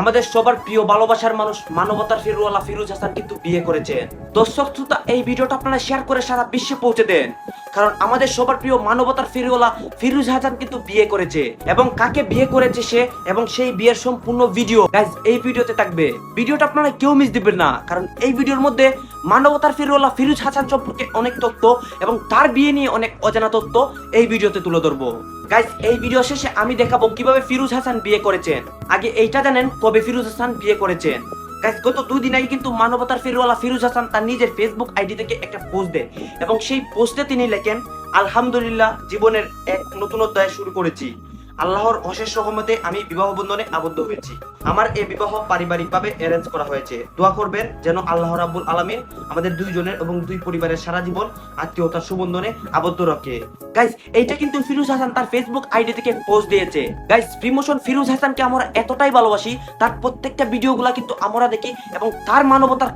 আমাদের সবার প্রিয় ভালোবাসার মানুষ মানবতার ফিরুয়ালা ফিরোজ হাসান কিন্তু বিয়ে করেছেন দর্শক, শ্রোতা, এই ভিডিওটা আপনারা শেয়ার করে সারা বিশ্বে পৌঁছে দেন। কারণ আমাদের সবার প্রিয় মানবতার ফিরুয়ালা ফিরোজ হাসান কিন্তু বিয়ে করেছে। এবং কাকে বিয়ে করেছে সে এবং সেই বিয়ের সম্পূর্ণ ভিডিও গাইজ এই ভিডিওতে থাকবে। ভিডিওটা আপনারা কেউ মিস দিবেন না। কারণ এই ভিডিওর মধ্যে মানবতার ফিরুয়ালা ফিরোজ হাসান সম্পর্কে অনেক তথ্য এবং তার বিয়ে নিয়ে অনেক অজানা তথ্য এই ভিডিওতে তুলে ধরবো। গাইজ এই ভিডিও শেষে আমি দেখাবো কীভাবে ফিরোজ হাসান বিয়ে করেছেন। আগে এইটা জানেন, কবে ফিরোজ হাসান বিয়ে করেছেন। গাইজ গত দুই দিন আগে কিন্তু মানবতার ফিরওয়ালা ফিরোজ হাসান তার নিজের ফেসবুক আইডি থেকে একটা পোস্ট দেয়। এবং সেই পোস্টে তিনি লেখেন, আলহামদুলিল্লাহ, জীবনের এক নতুন অধ্যায় শুরু করেছি। আল্লাহর অশেষ রহমতে আমি বিবাহ বন্ধনে আবদ্ধ হয়েছি। আমার এই বিবাহ পারিবারিকভাবে অ্যারেঞ্জ করা হয়েছে। দোয়া করবেন যেন আল্লাহ রাব্বুল আলামিন আমাদের দুইজনের এবং দুই পরিবারের সারা জীবন আত্মীয়তার সুবন্ধনে আবদ্ধ রাখে। গাইস এইটা কিন্তু হাসান তার ফেসবুক আইডি থেকে পোস্ট দিয়েছে। গাইস প্রিমোশন হাসানকে আমরা এতটাই ভালোবাসি, তার প্রত্যেকটা কিন্তু আমরা দেখি এবং তার মানবতার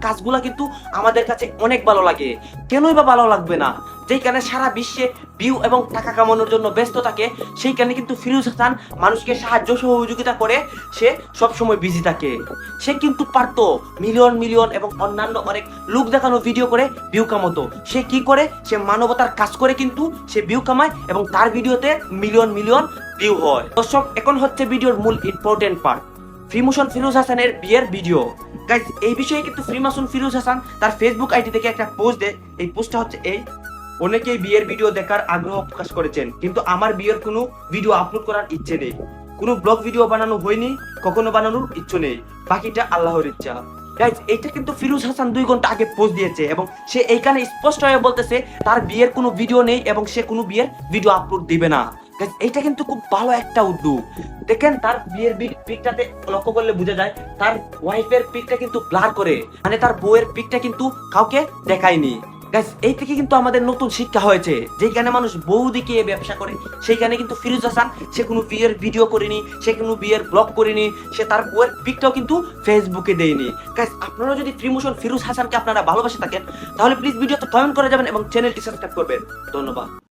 কিন্তু আমাদের কাছে অনেক ভালো লাগে। কেনই বা ভালো লাগবে না? যেখানে সারা বিশ্বে ভিউ এবং টাকা কামানোর জন্য ব্যস্ত থাকে, সেইখানে কিন্তু হাসান মানুষকে সাহায্য সহযোগিতা করে সে সবসময় বিজি থাকে। সে কিন্তু পারতো মিলিয়ন মিলিয়ন এবং অন্যান্য অনেক লোক দেখানো ভিডিও করে ভিউ কামাতো। সে কি করে? সে মানবতার কাজ করে কিন্তু সে ভিউ কামায় এবং তার ভিডিওতে মিলিয়ন মিলিয়ন ভিউ হয়। দর্শক, এখন হচ্ছে ভিডিওর মূল ইম্পর্টেন্ট পার্ট ফ্রিমোশন ফিরোজ হাসানের বিয়ের ভিডিও গাইজ এই বিষয়ে কিন্তু ফ্রিমাসন ফিরোজ হাসান তার ফেসবুক আইডি থেকে একটা পোস্ট দেয়। এই পোস্টটা হচ্ছে এই, অনেকেই বিয়ের ভিডিও দেখার আগ্রহ প্রকাশ করেছেন, কিন্তু আমার বিয়ের কোনো ভিডিও আপলোড করার ইচ্ছে নেই। কোনো ব্লগ ভিডিও বানানো হয়নি, কখনো বানানোর ইচ্ছে নেই। বাকিটা আল্লাহর ইচ্ছা। গাইজ এইটা কিন্তু ফিরুজ হাসান দুই ঘণ্টা আগে পোস্ট দিয়েছে এবং সে এইখানে স্পষ্ট হয়ে বলতেছে, তার বিয়ের কোনো ভিডিও নেই এবং সে কোনো বিয়ের ভিডিও আপলোড দিবে না। এটা কিন্তু খুব ভালো একটা উদ্যোগ। দেখেন, তার বিয়ের পিকটাতে লক্ষ্য করলে বোঝা যায়, তার ওয়াইফের পিকটা কিন্তু ব্লার করে। মানে তার বউয়ের পিকটা কিন্তু কাউকে দেখায়নি। গাইস এই থেকে কিন্তু আমাদের নতুন শিক্ষা হয়েছে। যেখানে মানুষ বহু দিকে ব্যবসা করে সেইখানে কিন্তু ফিরোজ হাসান, সে কোনো বিয়ের ভিডিও করেনি, সে কোনো বিয়ের ব্লগ করেনি, সে তার বইয়ের পিকটাও কিন্তু ফেসবুকে দেয়নি। গাইস আপনারা যদি ফ্রিমোশন ফিরোজ হাসানকে আপনারা ভালোবাসে থাকেন, তাহলে প্লিজ ভিডিওতে কমেন্ট করে যাবেন এবং চ্যানেলটি সাবস্ক্রাইব করবেন। ধন্যবাদ।